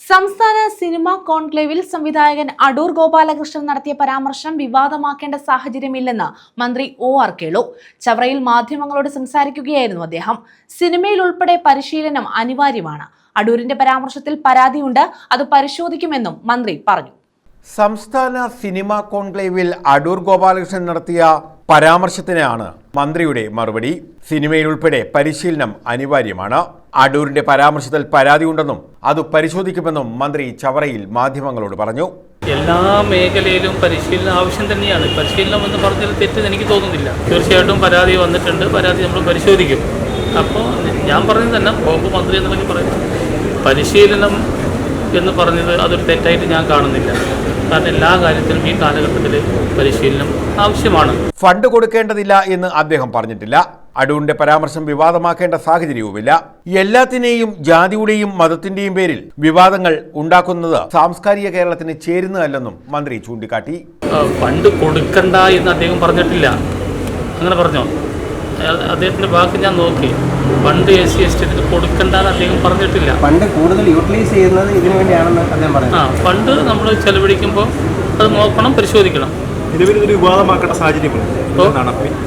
സംസ്ഥാന സിനിമാ കോൺക്ലേവിൽ സംവിധായകൻ അടൂർ ഗോപാലകൃഷ്ണൻ നടത്തിയ പരാമർശം വിവാദമാക്കേണ്ട സാഹചര്യമില്ലെന്ന് മന്ത്രി ഒ ആർ കേളു. ചവറയിൽ മാധ്യമങ്ങളോട് സംസാരിക്കുകയായിരുന്നു അദ്ദേഹം. സിനിമയിൽ ഉൾപ്പെടെ പരിശീലനം അനിവാര്യമാണ്. അടൂരിന്റെ പരാമർശത്തിൽ പരാതിയുണ്ട്. അത് പരിശോധിക്കുമെന്നും മന്ത്രി പറഞ്ഞു. സംസ്ഥാന സിനിമാ കോൺക്ലേവിൽ അടൂർ ഗോപാലകൃഷ്ണൻ നടത്തിയ പരാമർശത്തിനാണ് മന്ത്രിയുടെ മറുപടി. സിനിമയിൽ ഉൾപ്പെടെ പരിശീലനം അനിവാര്യമാണ്. അടൂരിന്റെ പരാമർശത്തിൽ പരാതിയുണ്ടെന്നും അത് പരിശോധിക്കുമെന്നും മന്ത്രി ചവറയിൽ മാധ്യമങ്ങളോട് പറഞ്ഞു. എല്ലാ മേഖലയിലും പരിശീലനം ആവശ്യം തന്നെയാണ്. പരിശീലനം എന്ന് പറഞ്ഞാൽ തെറ്റ് എനിക്ക് തോന്നുന്നില്ല. തീർച്ചയായിട്ടും പരാതി വന്നിട്ടുണ്ട്. പരാതി നമ്മൾ പരിശോധിക്കും. അപ്പോൾ ഞാൻ പറഞ്ഞത് തന്നെ ബോംബ് മന്ത്രി എന്നൊക്കെ പറയും. പരിശീലനം എന്ന് പറഞ്ഞത് അതൊരു തെറ്റായിട്ട് ഞാൻ കാണുന്നില്ല. കാരണം എല്ലാ കാര്യത്തിലും ഈ കാലഘട്ടത്തിൽ പരിശീലനം ആവശ്യമാണ്. ഫണ്ട് കൊടുക്കേണ്ടതില്ല എന്ന് അദ്ദേഹം പറഞ്ഞിട്ടില്ല. അടൂരിന്റെ പരാമർശം വിവാദമാക്കേണ്ട സാഹചര്യവുമില്ല. എല്ലാത്തിനെയും ജാതിയുടെയും മതത്തിന്റെയും പേരിൽ വിവാദങ്ങൾ ഉണ്ടാക്കുന്നത് സാംസ്കാരിക കേരളത്തിന് ചേരുന്നതല്ലെന്നും മന്ത്രി ചൂണ്ടിക്കാട്ടി. പണ്ട് ഫണ്ട് കൊടുക്കണ്ട എന്ന് അദ്ദേഹം പറഞ്ഞിട്ടില്ല. അങ്ങനെ പറഞ്ഞോ? അദ്ദേഹത്തിന്റെ വാക്ക് ഞാൻ നോക്കി. പണ്ട് എസ് സി എസ് ടി കൊടുക്കണ്ട എന്ന് അദ്ദേഹം പറഞ്ഞിട്ടില്ല. പണ്ട് കൂടുതൽ യൂട്ടിലൈസ് ചെയ്യുന്നത് ഇതിനു വേണ്ടിയാണെന്ന് അദ്ദേഹം ആ പണ്ട് ഫണ്ട് നമ്മൾ ചെലവഴിക്കുമ്പോൾ അത് നോക്കണം പരിശോധിക്കണം. നിലവിൽ ഇതൊരു വിവാദമാക്കേണ്ട സാഹചര്യമില്ല.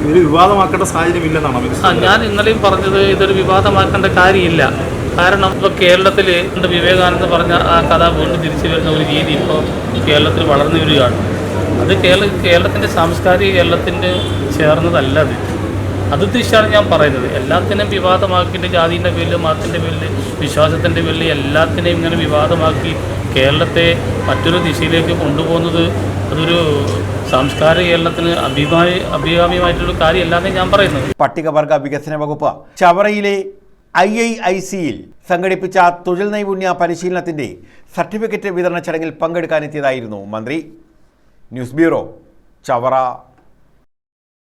ഇതൊരു വിവാദമാക്കേണ്ട സാഹചര്യം ഇല്ലെന്നാണ് ഞാൻ ഇന്നലെയും പറഞ്ഞത് ഇതൊരു വിവാദമാക്കേണ്ട കാര്യമില്ല. കാരണം ഇപ്പോൾ കേരളത്തിൽ വിവേകാനന്ദ പറഞ്ഞ ആ കഥ വീണ്ടും തിരിച്ചു വരുന്ന ഒരു രീതി ഇപ്പോൾ കേരളത്തിൽ വളർന്നു വരികയാണ്. അത് കേരള കേരളത്തിന്റെ സാംസ്കാരിക കേരളത്തിന്റെ ചേർന്നതല്ല അത്. അത് ഉദ്ദേശിച്ചാണ് ഞാൻ പറയുന്നത്. എല്ലാത്തിനെയും വിവാദമാക്കിയിട്ട് ജാതിന്റെ പേരിൽ മതത്തിന്റെ പേരിൽ വിശ്വാസത്തിന്റെ പേരിൽ എല്ലാത്തിനെയും ഇങ്ങനെ വിവാദമാക്കി കേരളത്തെ മറ്റൊരു ദിശയിലേക്ക് കൊണ്ടുപോകുന്നത് അതൊരു സാംസ്കാരിക കേരളത്തിന് അഭിമാനി അഭികാമ്യമായിട്ടുള്ള കാര്യമല്ലാന്നേ ഞാൻ പറയുന്നത്. പട്ടികവർഗ വികസന വകുപ്പ് ചവറയിലെ ഐ ഐ ഐ സിയിൽ സംഘടിപ്പിച്ച തൊഴിൽ നൈപുണ്യ പരിശീലനത്തിന്റെ സർട്ടിഫിക്കറ്റ് വിതരണ ചടങ്ങിൽ പങ്കെടുക്കാനെത്തിയതായിരുന്നു മന്ത്രി. News bureau Chavara.